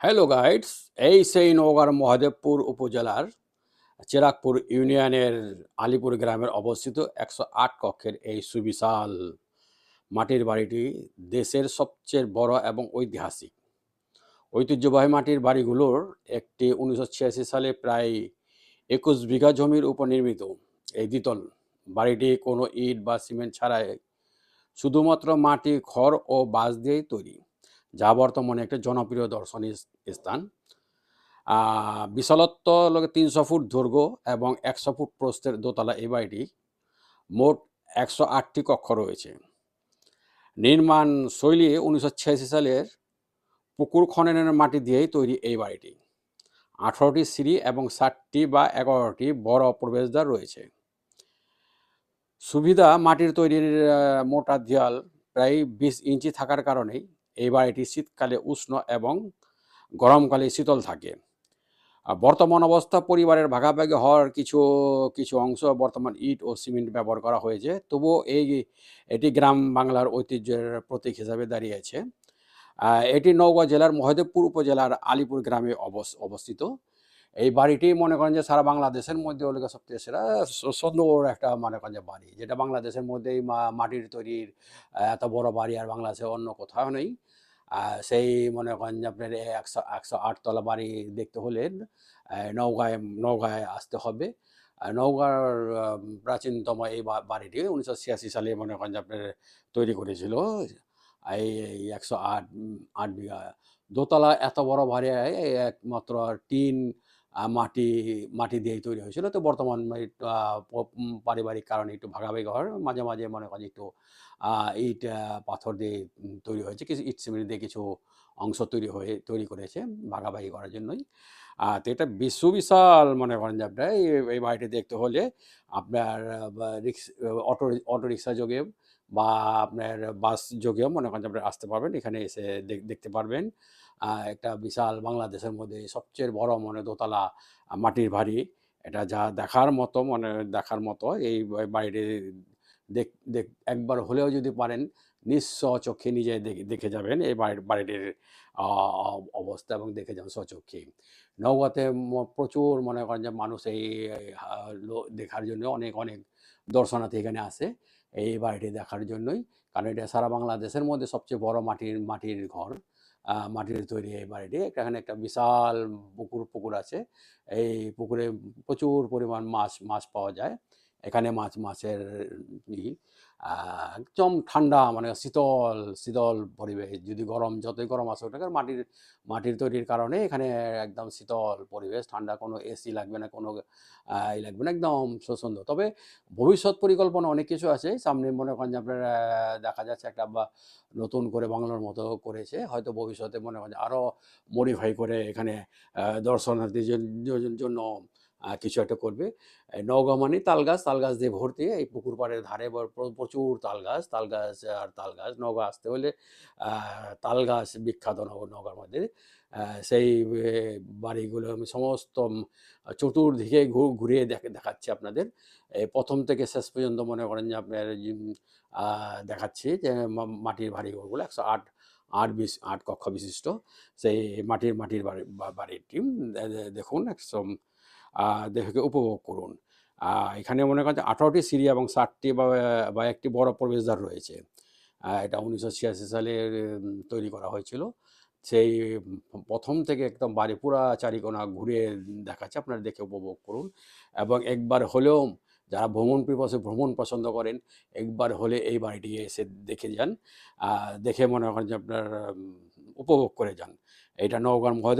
Hello guides এই সেই নওগাঁর মহাদেবপুর উপজেলার চেরাকপুর ইউনিয়নের আলিপুর গ্রামের অবস্থিত একশো আট কক্ষের এই সুবিশাল মাটির বাড়িটি দেশের সবচেয়ে বড় এবং ঐতিহাসিক। ঐতিহ্যবাহী মাটির বাড়িগুলোর একটি উনিশশো ছিয়াশি সালে প্রায় একুশ বিঘা জমির উপর নির্মিত। এই দ্বিতল বাড়িটি কোনো ইট বা সিমেন্ট ছাড়াই শুধুমাত্র মাটি, খড় ও বাঁশ দিয়েই তৈরি। যা বর্তমানে একটা জনপ্রিয় দর্শনীয় স্থান। বিশালত্ব লোকে তিনশো ফুট দৈর্ঘ্য এবং একশো ফুট প্রস্থের দোতলা এই বাড়িটি মোট একশো আটটি কক্ষ রয়েছে। নির্মাণ শৈলী উনিশশো ছিয়াশি সালের পুকুর খননের মাটি দিয়েই তৈরি এই বাড়িটি। আঠারোটি সিঁড়ি এবং ষাটটি বা এগারোটি বড় প্রবেশদ্বার রয়েছে। সুবিধা মাটির তৈরির মোটা দেয়াল প্রায় বিশ ইঞ্চি থাকার কারণেই এই এটি শীতকালে উষ্ণ এবং গরমকালে শীতল থাকে। বর্তমান অবস্থা, পরিবারের ভাগাভাগি হওয়ার কিছু কিছু অংশ বর্তমান ইট ও সিমেন্ট ব্যবহার করা হয়েছে। তবুও এই, এটি গ্রাম বাংলার ঐতিহ্যের প্রতীক হিসাবে দাঁড়িয়েছে এটি নওগাঁ জেলার মহেদেবপুর উপজেলার আলিপুর গ্রামে অবস- অবস্থিত। এই বাড়িটি মনে করেন যে সারা বাংলাদেশের মধ্যে হলে সবথেকে সেরা সুন্দর একটা মনে করেন যে বাড়ি। যেটা বাংলাদেশের মধ্যেই মাটির তৈরির এত বড় বাড়ি আর বাংলাদেশে অন্য কোথাও নেই। সেই মনে করেন যে আপনার একশো একশো আটতলা বাড়ি দেখতে হলে আহ, নওগাঁয় নওগাঁয় আসতে হবে। নওগাঁর প্রাচীনতম এই বাড়িটি উনিশশো ছিয়াশি সালে মনে করেন যে আপনার তৈরি করেছিল। এই একশো আট আট বিঘা দোতলা এত বড় বাড়ি একমাত্র টিন মাটি মাটি দিয়েই তৈরি হয়েছিল। তো বর্তমান পারিবারিক কারণে একটু ভাগাভাগি ঘর মাঝে মাঝে মনে করেন একটু ইট পাথর দিয়ে তৈরি হয়েছে। কিছু ইট, সিমেন্ট দিয়ে কিছু অংশ তৈরি হয়ে, তৈরি করেছে ভাগাভাগি করার জন্যই। তো এটা বিশ্ব বিশাল মনে করেন যে আপনার এই বাড়িটি দেখতে হলে আপনার রিক্স, অটো অটো রিক্সা যোগে বা আপনার বাস যোগেও মনে করেন যে আপনি আসতে পারবেন। এখানে এসে দেখ- দেখতে পারবেন। একটা বিশাল বাংলাদেশের মধ্যে সবচেয়ে বড় মনে দোতলা মাটির বাড়ি। এটা যা দেখার মতো মনে দেখার মতো এই বাড়িটি দেখ দেখ, একবার হলেও যদি পারেন, নিঃস্ব চোখে নিজে দেখে যাবেন এই বাড়ির, বাড়িটির অবস্থা এবং দেখে যাবেন স্বচক্ষে নৌকাতে ম- প্রচুর মনে করেন যে মানুষ এই দেখার জন্য অনেক অনেক দর্শনার্থী এখানে আসে এই বাড়িটি দেখার জন্যই। কারণ এটা সারা বাংলাদেশের মধ্যে সবচেয়ে বড় মাটির মাটির ঘর মাটির তৈরি এই বাড়িটি। এখানে একটা বিশাল পুকুর পুকুর আছে। এই পুকুরে প্রচুর পরিমাণ মাছ মাছ পাওয়া যায়। এখানে মাছ, মাছের একদম ঠান্ডা মানে শীতল শীতল পরিবেশ। যদি গরম, যতই গরম আসে ওটাকে মাটির মাটির তৈরির কারণে এখানে একদম শীতল পরিবেশ। ঠান্ডা কোনো এসি লাগবে না, কোনো ই লাগবে না, একদম সু- সুন্দর তবে ভবিষ্যৎ পরিকল্পনা অনেক কিছু আছে। সামনে মনে করেন যে আপনার, দেখা যাচ্ছে একটা বা, নতুন করে বাংলার মতো করেছে। হয়তো ভবিষ্যতে মনে করেন আরও মডিফাই করে এখানে দর্শনার্থীর জন্য কিছু একটা করবে। নওগাঁ মানে তাল গাছ তাল গাছ দিয়ে ভর্তি। এই পুকুর পাড়ের ধারে প্রচুর তাল গাছ তাল গাছ আর তাল গাছ। নওগাঁ আসতে হলে তাল গাছ বিখ্যাত নওগাঁর মধ্যে। সেই বাড়িগুলো আমি সমস্ত চতুর্দিকে ঘুরিয়ে দেখ- দেখাচ্ছি আপনাদের। প্রথম থেকে শেষ পর্যন্ত মনে করেন যে আপনার দেখাচ্ছি যে মাটির মাটির বাড়িঘরগুলো একশো আট আট বিশ আট কক্ষ বিশিষ্ট। সেই মাটির মাটির বাড়ি বা- বাড়িটি উম, দে- দে- দেখুন আহ, দেখে উপভোগ করুন। এখানে মনে করেন আঠারোটি সিঁড়ি এবং ষাটটি বা একটি বড় প্রবেশদ্বার রয়েছে। এটা উনিশশো ছিয়াশি সালে তৈরি করা হয়েছিল। সেই প্রথম থেকে একদম বাড়ি পুরা চারিকোনা ঘুরে দেখাচ্ছে, আপনারা দেখে উপভোগ করুন। এবং একবার হলেও যারা ভ্রমণ পিপাসে, ভ্রমণ পছন্দ করেন, একবার হলে এই বাড়িটি এসে দেখে যান। দেখে মনে করেন যে আপনার উপভোগ করে যান। এটা নওগাঁর মহাদেব